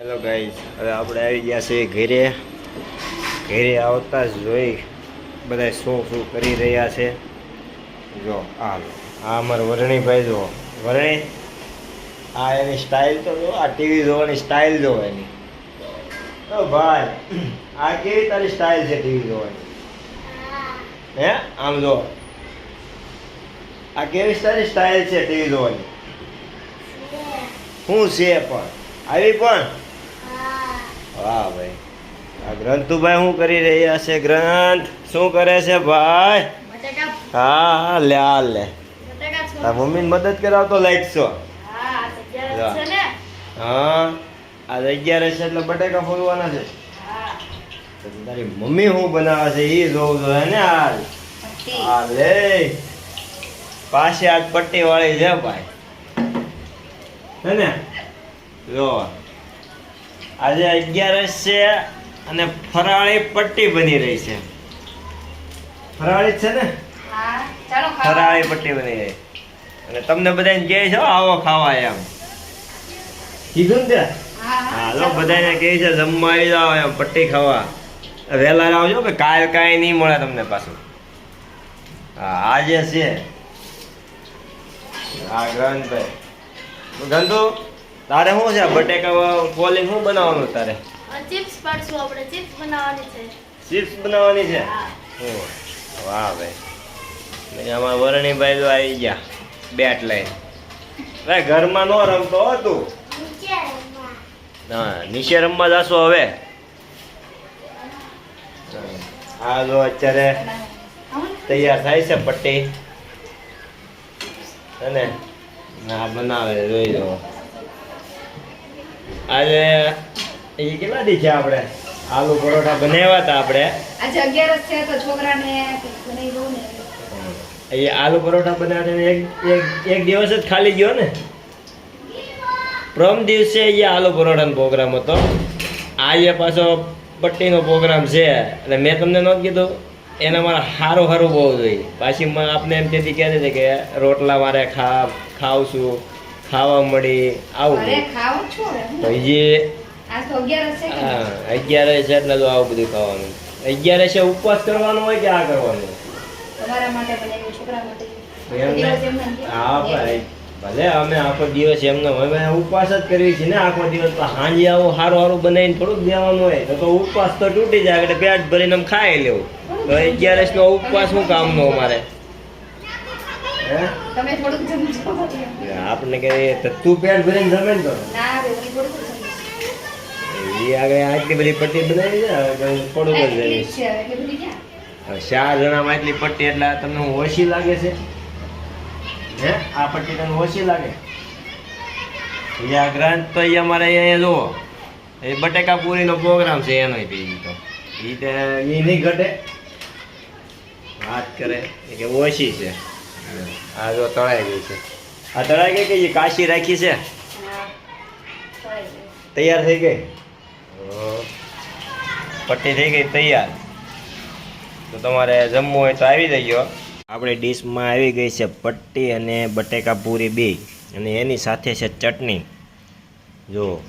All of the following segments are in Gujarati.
હેલો ગાઈઝ હવે આપણે આવી ગયા છીએ ઘરે. ઘરે આવતા જ જોઈ બધા શું શું કરી રહ્યા છે. જો આ આ અમારા વરણીભાઈ જો વરણી આ એની સ્ટાઇલ તો જો આ ટીવી જોવાની સ્ટાઇલ જો એની. તો ભાઈ આ કેવી તારી સ્ટાઇલ છે ટીવી જોવાની? હે આમ જો આ કેવી તારી સ્ટાઇલ છે ટીવી જોવાની? શું છે પણ. આવી પણ? વાહ ભાઈ. આ ગ્રંથુભાઈ શું કરી રહ્યા છે? ગ્રંથ શું કરે છે ભાઈ? હા હા લે આ લે. આ મમ્મીને મદદ કરાવતો લાગશો હા આ હા અગિયાર છે એટલે બટેકા ફોડવાના છે. તારી મમ્મી શું બનાવે છે એ જોવું જોઈએ ને હાલ. હા લે. પાસે આજ પટ્ટી વાળી છે ભાઈ. હે ને? જો આજે અગિયારસ છે અને ફરાળી પટ્ટી બની રહી છે. ફરાળી છે ને? ફરાળી પટ્ટી બની રહી. અને તમને બધાને કહે છે આવો ખાવા એમ. કીધું ને? હા હા લો બધાને કહે છે જમવા આવી જાઓ એમ પટ્ટી ખાવા. વહેલા આવજો કે કાલ કાંઈ નહીં મળે તમને પાછું. હા આજે છે. હા ગ્રંથભાઈ ગંધુ તારે શું છે? બટેકા કોલિંગ શું બનાવવાનું તારે? ચિપ્સ પાડશું આપણે. ચિપ્સ બનાવવાની છે. ચિપ્સ બનાવવાની છે? વાહ ભાઈ. આમાં વરણીભાઈ તો આવી ગયા. બેટ લઈને. ભાઈ ઘરમાં નો રમતો હતું હા નીચે રમવા. જાશો હવે? આ જો અત્યારે તૈયાર થાય છે પટ્ટી. અને ના બનાવે જોઈ લો. આજે એ કેટલા દી છે આપણે આલુ પરોઠા બનાવ્યા હતા આપણે? આજે અગિયારસ છે તો છોકરાને બનાવી દઉં ને. એ આલુ પરોઠા બનાવ્યા એક એક એક દિવસ જ ખાલી ગયો ને? પ્રમ દિવસે એ આલુ પરોઠાનો પ્રોગ્રામ હતો. આજે પાછો પટ્ટીનો પ્રોગ્રામ છે. એટલે મેં તમને નહોતું કીધું એને મારે સારું સારું બહુ જોઈએ. પાછી આપને એમ તેથી કહેતી હતી કે રોટલા મારે ખા ખાવ છું ખાવા મળી આવું તો જે. હા અગિયારે છે એટલે તો આવું બધું ખાવાનું. અગિયાર છે ઉપવાસ કરવાનો હોય કે આ કરવાનું? હા ભાઈ. ભલે અમે આખો દિવસ એમને અમે ઉપવાસ જ કરવી છે ને આખો દિવસ. હાંજે આવો સારું સારું બનાવીને થોડુંક દેવાનું હોય. તો ઉપવાસ તો તૂટી જાય એટલે પેટ ભરીને આમ ખાઈ લેવું. તો અગિયારસ નો ઉપવાસ શું કામનો અમારે? તમે થોડુંક જમજો આપણે કે તો પેટ ભરીને જમે ને તો. ના રે થોડુંક એ આગળ આટલી બધી પટ્ટી બનાવી છે થોડુંક જ એટલી જ જમીશ. છે એટલી બધી ક્યાં? હવે ચાર જણામાં એટલી પટ્ટી એટલે તમને ઓછી લાગે છે. હે? આ પટ્ટી તમને ઓછી લાગે? આ ગ્રાન્ટ તો અહીંયા અમારે અહીંયા જુઓ. એ બટેકા પૂરીનો પ્રોગ્રામ છે એનો તો. એ તે એ નહીં ઘટે. વાત કરે કે ઓછી છે. આ જો તળાઈ ગઈ છે. આ તળાઈ ગઈ કે એ કાશી રાખી છે? ગયું. તૈયાર થઈ ગઈ. પટ્ટી થઈ ગઈ, તૈયાર. તો તમારે જમવું હોય તો આવી જજો. આપણે ડીશમાં આવી ગઈ છે પટ્ટી અને બટેકા પૂરી બે. અને એની સાથે છે ચટણી. જો.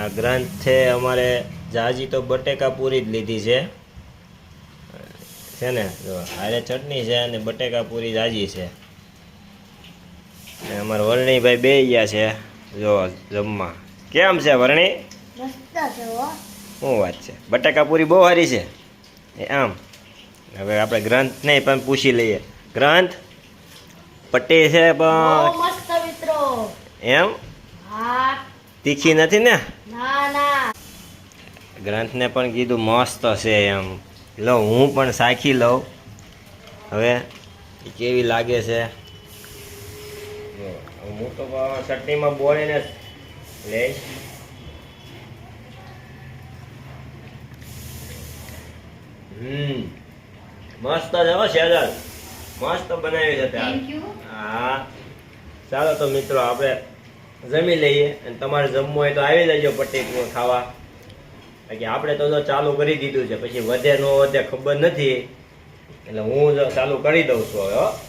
આ ગ્રંથ છે અમારે જાજી તો બટેકા પૂરી જ લીધી છે. છે ને? જો હારે ચટણી છે અને બટેકા પૂરી જાજી છે. અમારા વરણીભાઈ બે ગયા છે જો જમવા. કેમ છે વરણી? શું વાત છે? બટાકા પૂરી બહુ સારી છે? એ આમ. હવે આપણે ગ્રંથ નહીં પણ પૂછી લઈએ. ગ્રંથ? પટ્ટી છે પણ એમ? તીખી નથી ના. ગ્રંથને પણ કીધું મસ્ત છે એમ. લો હું પણ સાખી લઉં. હવે એ કેવી લાગે છે? હું તો ચટણીમાં બોળીને જ લઈશ. હમ મસ્ત છે હો શેજલ મસ્ત બનાવી છે ત્યાં. થેન્ક હા. ચાલો તો મિત્રો આપણે જમી લઈએ અને તમારે જમવું હોય તો આવી જજો પટેકું ખાવા. કે આપણે તો ચાલુ કરી દીધું છે, પછી વધે ન વધે ખબર નથી. એટલે હું ચાલુ કરી દઉં છું હવે